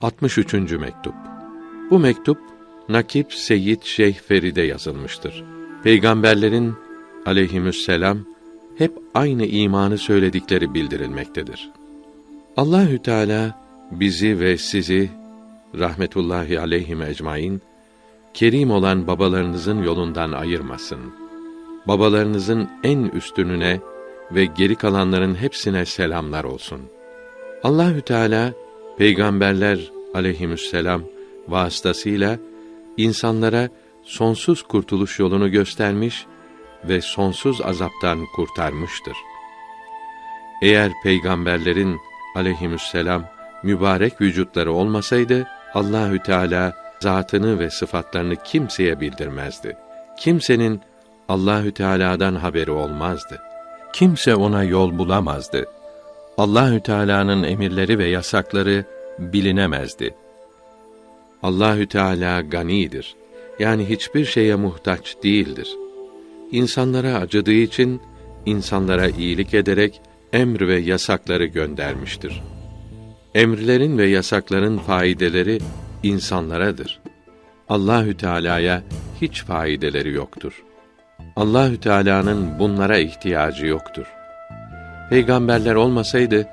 63. mektup. Bu mektup Nakip Seyyid Şeyh Feride yazılmıştır. Peygamberlerin aleyhisselam hep aynı imanı söyledikleri bildirilmektedir. Allahü Teala bizi ve sizi rahmetullahi aleyhim ecmaîn kerim olan babalarınızın yolundan ayırmasın. Babalarınızın en üstününe ve geri kalanların hepsine selamlar olsun. Allahü Teala peygamberler aleyhisselam vasıtasıyla insanlara sonsuz kurtuluş yolunu göstermiş ve sonsuz azaptan kurtarmıştır. Eğer peygamberlerin aleyhisselam mübarek vücutları olmasaydı Allahü Teala zatını ve sıfatlarını kimseye bildirmezdi. Kimsenin Allahü Teala'dan haberi olmazdı. Kimse ona yol bulamazdı. Allahü Teala'nın emirleri ve yasakları bilinemezdi. Allahü Teala ganidir. Yani hiçbir şeye muhtaç değildir. İnsanlara acıdığı için insanlara iyilik ederek emr ve yasakları göndermiştir. Emirlerin ve yasakların faydeleri insanlaradır. Allahü Teala'ya hiç faydeleri yoktur. Allahü Teala'nın bunlara ihtiyacı yoktur. Peygamberler olmasaydı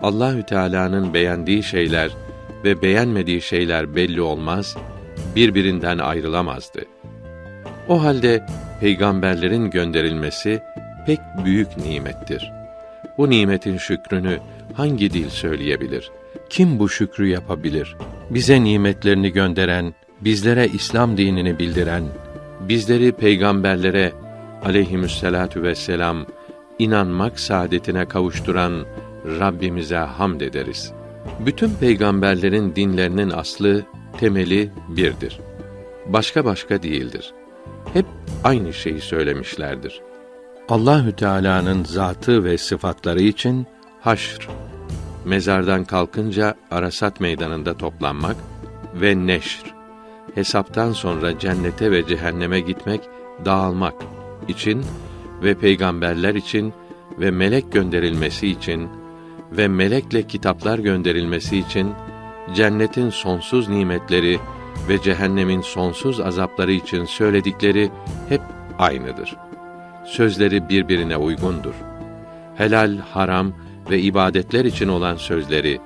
Allahü Teala'nın beğendiği şeyler ve beğenmediği şeyler belli olmaz, birbirinden ayrılamazdı. O halde peygamberlerin gönderilmesi pek büyük nimettir. Bu nimetin şükrünü hangi dil söyleyebilir? Kim bu şükrü yapabilir? Bize nimetlerini gönderen, bizlere İslam dinini bildiren, bizleri peygamberlere aleyhisselatu vesselam inanmak saadetine kavuşturan Rabbimize hamd ederiz. Bütün peygamberlerin dinlerinin aslı, temeli birdir. Başka başka değildir. Hep aynı şeyi söylemişlerdir. Allahü Teala'nın zatı ve sıfatları için haşr, mezardan kalkınca Arasat meydanında toplanmak ve neşr, hesaptan sonra cennete ve cehenneme gitmek, dağılmak için ve peygamberler için ve melek gönderilmesi için ve melekle kitaplar gönderilmesi için cennetin sonsuz nimetleri ve cehennemin sonsuz azapları için söyledikleri hep aynıdır. Sözleri birbirine uygundur. Helal, haram ve ibadetler için olan sözleri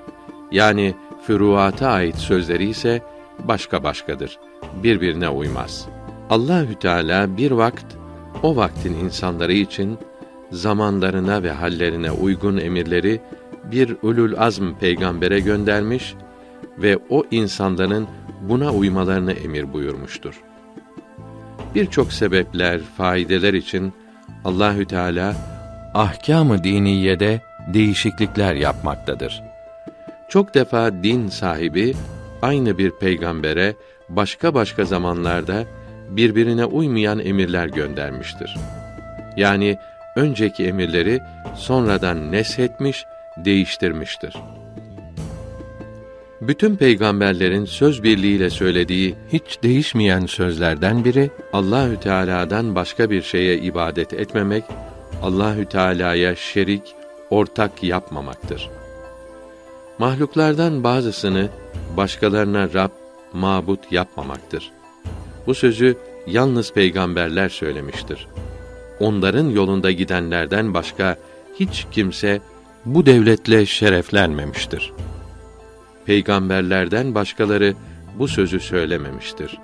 yani füruata ait sözleri ise başka başkadır. Birbirine uymaz. Allahü Teala bir vakt o vaktin insanları için zamanlarına ve hallerine uygun emirleri bir ulul azm peygambere göndermiş ve o insanların buna uymalarını emir buyurmuştur. Birçok sebepler, faydeler için Allahü Teala ahkâm-ı diniyede değişiklikler yapmaktadır. Çok defa din sahibi aynı bir peygambere başka başka zamanlarda birbirine uymayan emirler göndermiştir. Yani önceki emirleri sonradan neshetmiş, değiştirmiştir. Bütün peygamberlerin söz birliğiyle söylediği hiç değişmeyen sözlerden biri Allahü Teala'dan başka bir şeye ibadet etmemek, Allahü Teala'ya şerik, ortak yapmamaktır. Mahluklardan bazısını başkalarına Rab, mabut yapmamaktır. Bu sözü yalnız peygamberler söylemiştir. Onların yolunda gidenlerden başka hiç kimse bu devletle şereflenmemiştir. Peygamberlerden başkaları bu sözü söylememiştir.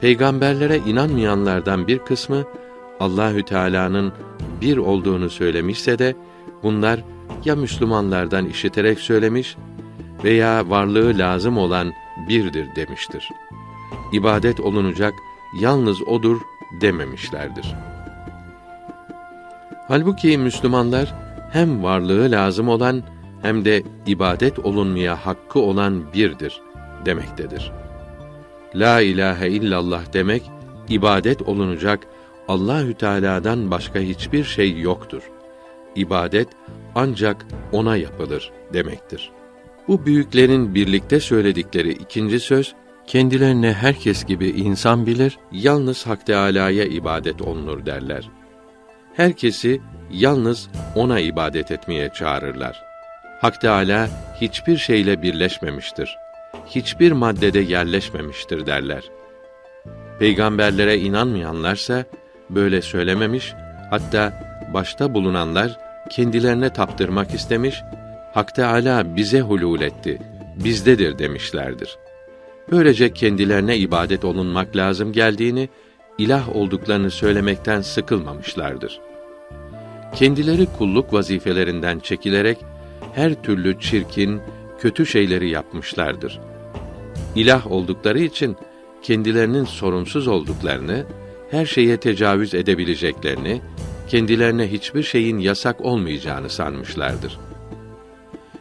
Peygamberlere inanmayanlardan bir kısmı Allahü Teala'nın bir olduğunu söylemişse de bunlar ya Müslümanlardan işiterek söylemiş veya varlığı lazım olan birdir demiştir. İbadet olunacak yalnız odur dememişlerdir. Halbuki Müslümanlar hem varlığı lazım olan hem de ibadet olunmaya hakkı olan birdir demektedir. La ilahe illallah demek ibadet olunacak Allahü Teala'dan başka hiçbir şey yoktur. İbadet ancak ona yapılır demektir. Bu büyüklerin birlikte söyledikleri ikinci söz kendilerine herkes gibi insan bilir, yalnız Hak Teâlâ'ya ibadet olunur derler. Herkesi yalnız ona ibadet etmeye çağırırlar. Hak Teâlâ hiçbir şeyle birleşmemiştir. hiçbir maddede yerleşmemiştir derler. Peygamberlere inanmayanlarsa böyle söylememiş, hatta başta bulunanlar kendilerine taptırmak istemiş, Hak Teâlâ bize hulûl etti, bizdedir demişlerdir. Böylece kendilerine ibadet olunmak lazım geldiğini, ilah olduklarını söylemekten sıkılmamışlardır. Kendileri kulluk vazifelerinden çekilerek her türlü çirkin, kötü şeyleri yapmışlardır. İlah oldukları için kendilerinin sorumsuz olduklarını, her şeye tecavüz edebileceklerini, kendilerine hiçbir şeyin yasak olmayacağını sanmışlardır.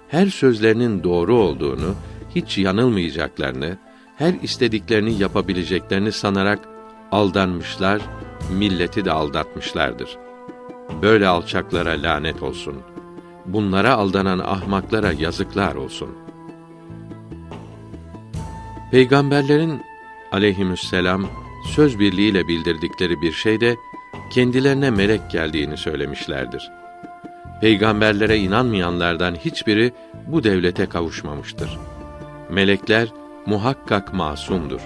Her sözlerinin doğru olduğunu, hiç yanılmayacaklarını, her istediklerini yapabileceklerini sanarak aldanmışlar, milleti de aldatmışlardır. Böyle alçaklara lanet olsun. Bunlara aldanan ahmaklara yazıklar olsun. Peygamberlerin aleyhisselam söz birliğiyle bildirdikleri bir şeyde kendilerine melek geldiğini söylemişlerdir. Peygamberlere inanmayanlardan hiçbiri bu devlete kavuşmamıştır. Melekler muhakkak masumdur.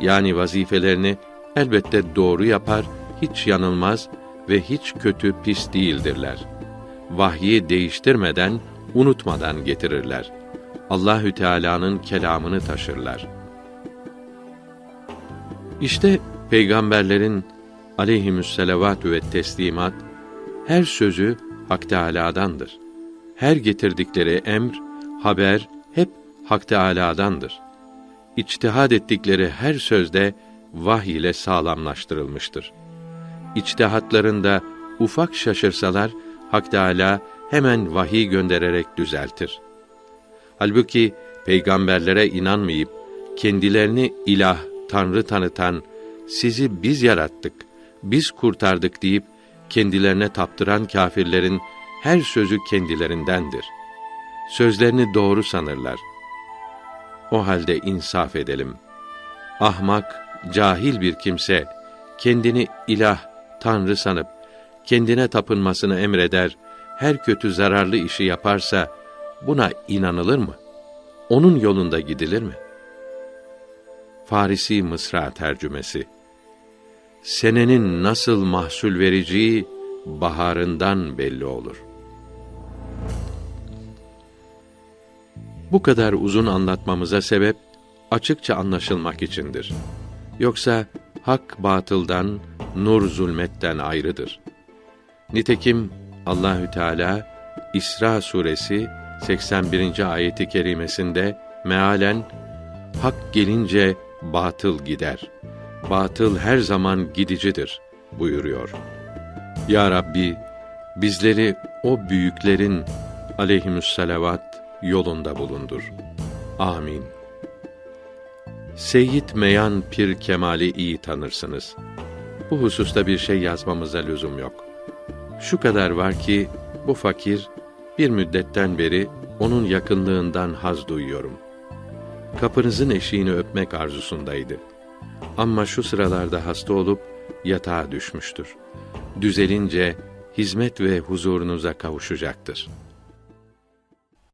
Yani vazifelerini elbette doğru yapar, hiç yanılmaz ve hiç kötü pis değildirler. Vahyi değiştirmeden, unutmadan getirirler. Allahü Teala'nın kelamını taşırlar. İşte peygamberlerin aleyhimüsselavatü ve teslimat her sözü Hak Teâlâ'dandır. Her getirdikleri emr, haber hep Hak Teâlâ'dandır. İçtihad ettikleri her sözde vahiy ile sağlamlaştırılmıştır. İçtihatlarında ufak şaşırsalar Hak Teâlâ hemen vahiy göndererek düzeltir. Halbuki peygamberlere inanmayıp kendilerini ilah, tanrı tanıtan, sizi biz yarattık, biz kurtardık deyip kendilerine taptıran kâfirlerin her sözü kendilerindendir. Sözlerini doğru sanırlar. O halde insaf edelim. Ahmak, cahil bir kimse kendini ilah, tanrı sanıp kendine tapınmasını emreder, her kötü zararlı işi yaparsa buna inanılır mı? Onun yolunda gidilir mi? Farisi Mısra tercümesi Senenin nasıl mahsul vereceği baharından belli olur. Bu kadar uzun anlatmamıza sebep açıkça anlaşılmak içindir. Yoksa hak batıldan, nur zulmetten ayrıdır. Nitekim Allahü Teala İsra suresi 81. ayeti kerimesinde mealen hak gelince batıl gider. Batıl her zaman gidicidir buyuruyor. Ya Rabbi bizleri o büyüklerin aleyhimüsselavat yolunda bulundur. Amin. Seyyid Meyan Pir Kemal'i iyi tanırsınız. Bu hususta bir şey yazmamıza lüzum yok. Şu kadar var ki bu fakir bir müddetten beri onun yakınlığından haz duyuyorum. Kapınızın eşiğini öpmek arzusundaydı. Ama şu sıralarda hasta olup yatağa düşmüştür. Düzelince hizmet ve huzurunuza kavuşacaktır.''